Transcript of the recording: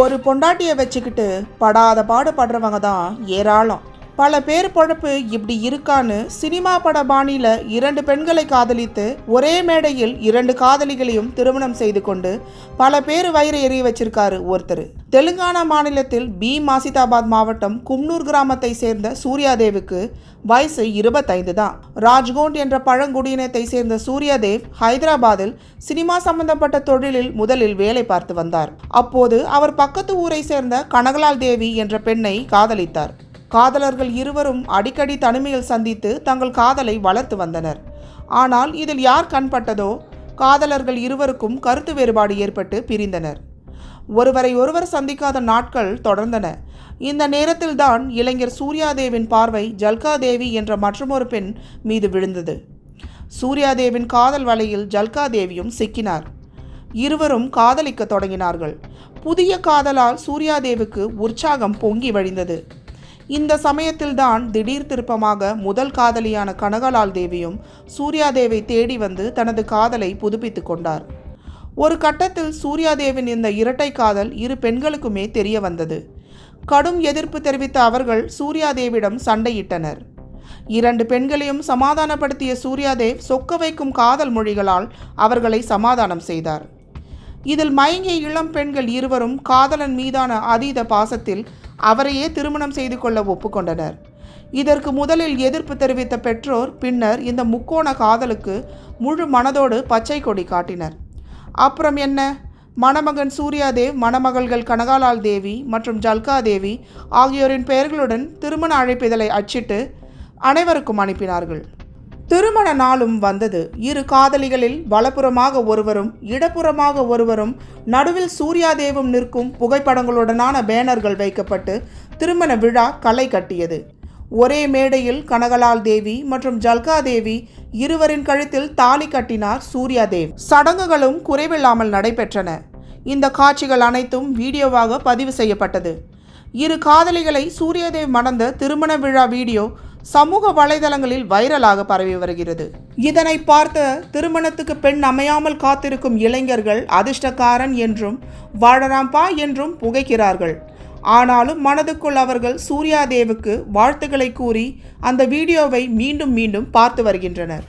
ஒரு பொண்டாட்டியை வச்சுக்கிட்டு படாத பாடு படுறவங்க தான் ஏராளம். பல பேர் பொழப்பு இப்படி இருக்கான்னு சினிமா பட பாணியில இரண்டு பெண்களை காதலித்து ஒரே மேடையில் இரண்டு காதலிகளையும் திருமணம் செய்து கொண்டு பல பேர் வயிறு எறிய வச்சிருக்காரு ஒருத்தர். தெலுங்கானா மாநிலத்தில் பி. மாசிதாபாத் மாவட்டம் கும்னூர் கிராமத்தை சேர்ந்த சூர்யாதேவுக்கு வயசு இருபத்தைந்து தான். ராஜ்கோண்ட் என்ற பழங்குடியினத்தை சேர்ந்த சூர்யாதேவ் ஹைதராபாத்தில் சினிமா சம்பந்தப்பட்ட தொழிலில் முதலில் வேலை பார்த்து வந்தார். அப்போது அவர் பக்கத்து ஊரை சேர்ந்த கனகலால் தேவி என்ற பெண்ணை காதலித்தார். காதலர்கள் இருவரும் அடிக்கடி தனிமையில் சந்தித்து தங்கள் காதலை வளர்த்து வந்தனர். ஆனால் இதில் யார் கண்பட்டதோ காதலர்கள் இருவருக்கும் கருத்து வேறுபாடு ஏற்பட்டு பிரிந்தனர். ஒருவரை ஒருவர் சந்திக்காத நாட்கள் தொடர்ந்தன. இந்த நேரத்தில்தான் இளைஞர் சூர்யாதேவின் பார்வை ஜல்காதேவி என்ற மற்றொரு பெண் மீது விழுந்தது. சூர்யாதேவின் காதல் வலையில் ஜல்காதேவியும் சிக்கினார். இருவரும் காதலிக்க தொடங்கினார்கள். புதிய காதலால் சூர்யாதேவுக்கு உற்சாகம் பொங்கி வழிந்தது. இந்த சமயத்தில்தான் திடீர் திருப்பமாக முதல் காதலியான கனகலால் தேவியும் சூர்யாதேவை தேடி வந்து தனது காதலை புதுப்பித்துக் கொண்டார். ஒரு கட்டத்தில் சூர்யாதேவின் இந்த இரட்டை காதல் இரு பெண்களுக்குமே தெரிய வந்தது. கடும் எதிர்ப்பு தெரிவித்த அவர்கள் சூர்யாதேவிடம் சண்டையிட்டனர். இரண்டு பெண்களையும் சமாதானப்படுத்திய சூர்யாதேவ் சொக்க வைக்கும் காதல் மொழிகளால் அவர்களை சமாதானம் செய்தார். இதில் மயங்கிய இளம் பெண்கள் இருவரும் காதலன் மீதான அதீத பாசத்தில் அவரையே திருமணம் செய்து கொள்ள ஒப்புக்கொண்டனர். இதற்கு முதலில் எதிர்ப்பு தெரிவித்த பெற்றோர் பின்னர் இந்த முக்கோண காதலுக்கு முழு மனதோடு பச்சை கொடி காட்டினர். அப்புறம் என்ன? மணமகன் சூர்யாதேவ் மணமகள்கள் கனகாலால் தேவி மற்றும் ஜல்கா தேவி ஆகியோரின் பெயர்களுடன் திருமண அழைப்பிதழை அச்சிட்டு அனைவருக்கும் அனுப்பினார்கள். திருமண நாளும் வந்தது. இரு காதலிகளில் வலப்புறமாக ஒருவரும் இடப்புறமாக ஒருவரும் நடுவில் சூர்யாதேவும் நிற்கும் புகைப்படங்களுடனான பேனர்கள் வைக்கப்பட்டு திருமண விழா களை கட்டியது. ஒரே மேடையில் கனகலால் தேவி மற்றும் ஜல்கா தேவி இருவரின் கழுத்தில் தாலி கட்டினார் சூர்யாதேவ். சடங்குகளும் குறைவில்லாமல் நடைபெற்றன. இந்த காட்சிகள் அனைத்தும் வீடியோவாக பதிவு செய்யப்பட்டது. இரு காதலிகளை சூர்யாதேவ் மணந்த திருமண விழா வீடியோ சமூக வலைதளங்களில் வைரலாக பரவி வருகிறது. இதனை பார்த்த திருமணத்துக்கு பெண் அமையாமல் காத்திருக்கும் இளைஞர்கள் அதிர்ஷ்டக்காரன் என்றும் வாழராம்பா என்றும் புகைக்கிறார்கள். ஆனாலும் மனதுக்குள் அவர்கள் சூர்யாதேவுக்கு வாழ்த்துக்களை கூறி அந்த வீடியோவை மீண்டும் மீண்டும் பார்த்து வருகின்றனர்.